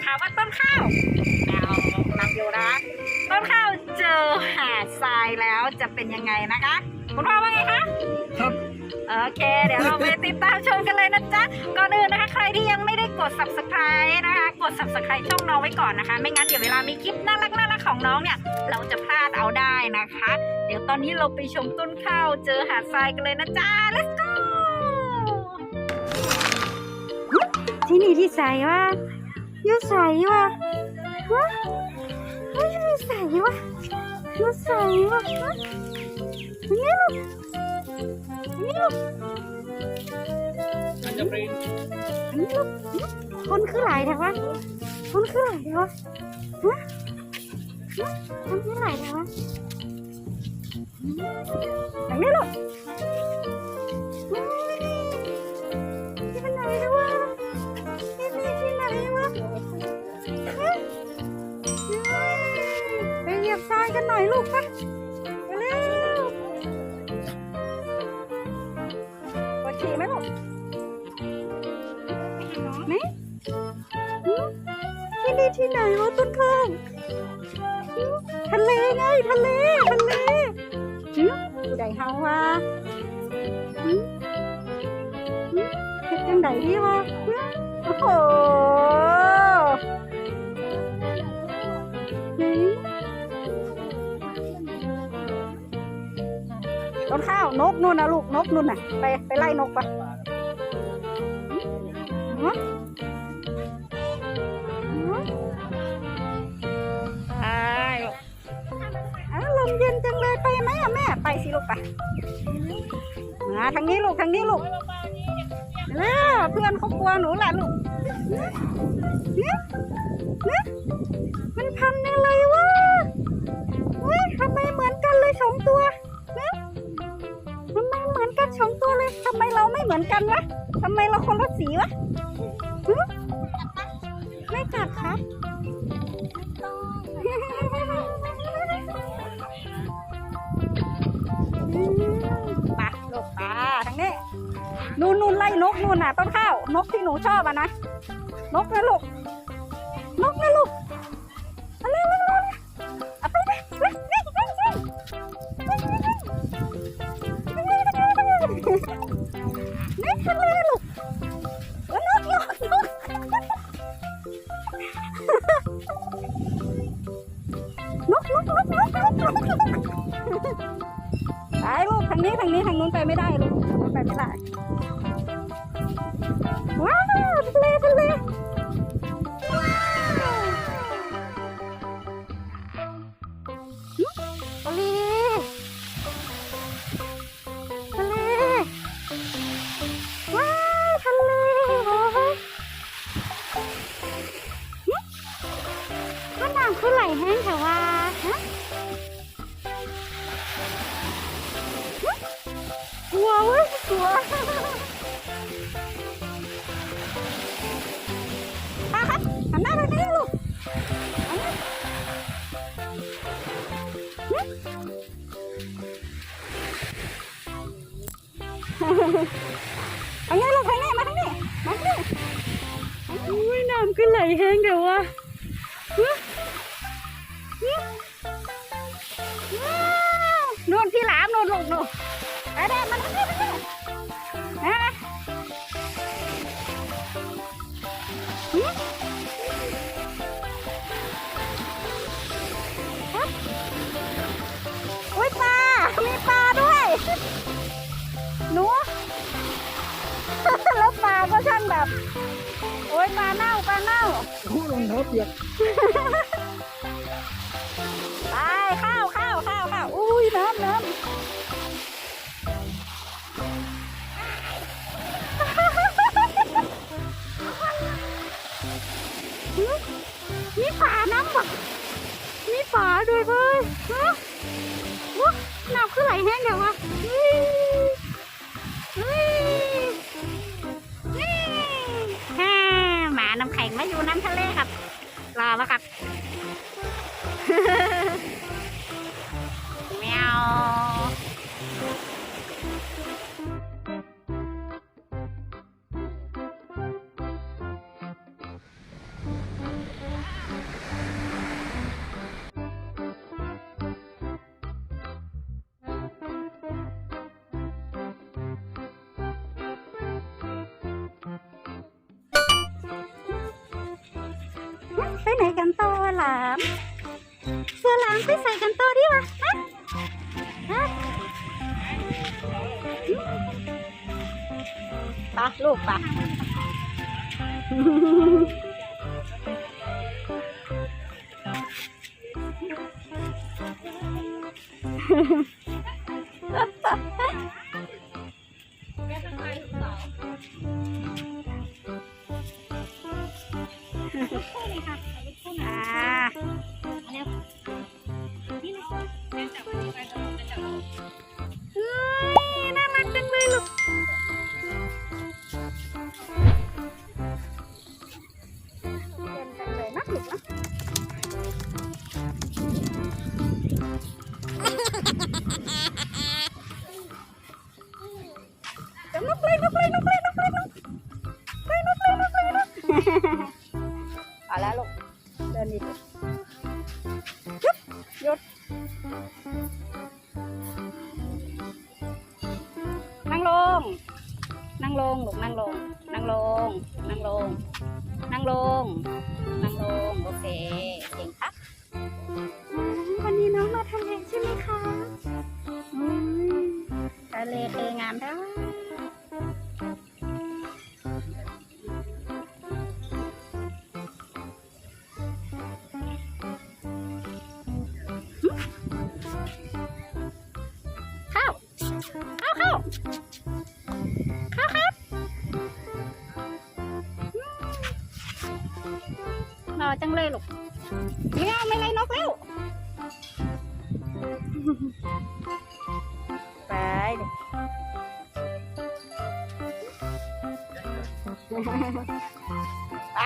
นนะคะ ว่าต้นข้าวเรานับอยู่นะ ต้นข้าวเจอหาดทรายแล้วจะเป็นยังไงนะคะคุณพ่อว่าไงคะครับโอเค เดี๋ยวเราไปติดตามชมกันเลยนะจ๊ะ ก่อนอื่นนะคะ ใครที่ยังไม่ได้กด subscribe นะคะ กด subscribe ช่องน้องไว้ก่อนนะคะ ไม่งั้นเดี๋ยวเวลามีคลิปน่ารักน่ารักของน้องเนี่ย เราจะพลาดเอาได้นะคะ เดี๋ยวตอนนี้เราไปชมต้นข้าวเจอหาดทรายกันเลยนะจ๊ะ let's go ที่นี่ที่ใส่วะยูใส่วะฮะเฮ้ยยูใส่วะยูใส่วะฮะนี่ลูกนี่ลูกอาจจะเป็นอันนี้ลูกคนคือหลายแต่วะคนคือหลายแต่วะฮะฮะคนคือหลายแต่วะอันนี้ลูก ฉี่ไหมลูกไหนหืมที่นี่ที่ไหนวะต้นข้าวหืมทะเลไงทะเลทะเลหืมผู้ใดเฮาวะหืมหืมเฮ็ดจังไดดีวะหืมโอ้โห ข้าวนกนู่นนะลูกนกนู่นน่ะ ไปไปไล่นกปะหืมใช่อ้าวลมเย็นจังเลยไปไหมอะแม่ไปสิลูกไปมาทางนี้ลูกทางนี้ลูกเพื่อนเขากลัวหนูแหละลูกเนี่ยเนี่ยมันพันอะไรวะเฮ้ยทำไมเหมือนกันเลยสองตัว ทำไมเราไม่เหมือนกันวะทำไมเราคนละสีวะหึไม่กัดครับปะลูกปลาทางนี้นู่นนู่นไล่นกนู่นน่ะต้นข้าวนกที่หนูชอบอะนะนกนะลูกนกนะลูกเอาเร็วเร็วเร็วเอาไปไปไปไปไปไป Hello. คือไหลแห้งแต่ว่าฮะกลัวเว้ยกลัวป้าครับหันหน้าไปนี่ลูกหันหน้เอาไงลูกทางนี้มาทางนี้มาทางนี้อุ้ยน้ำก็ไหลแห้งเดี๋ยววะหึหึว้า นู่นพี่หลามนู่นลูกนู่นไปเด้มาทางนี้ทางนี้นะหึฮะอุ้ยปลา มีปลาด้วยหนูแล้วปลาก็ช่างแบบ โอ้ยปลาเน่าปลาเน่าโอ้รองเท้าเปียกาด้วยเว้ยฮะวะน้ำคือไหลแห้งเดี๋ยววะเฮ้ยเฮ้ยเฮ้ยฮ่าหมาน้ำแข็งมาอยู่น้ำทะเลครับ รอแล้วครับ ไปไหนกันต่อหลามเสื้อหลามไปใส่กันต่อดิวะฮะฮะปะลูกปะอ่า เฮ้ยน่ารักจังเลยลูก นั่งลง นั่งลงลูกนั่งลง นั่งลง นั่งลง นั่งลง นั่งลง โอเค เก่งครับ วันนี้น้องมาทำเองใช่ไหมคะทะเลเทงามทั้งข้าวข้าวข้าวข้าครับอืมหล่อจังเลยลูกไม่เอาไม่ไล่นกแล้วไปไป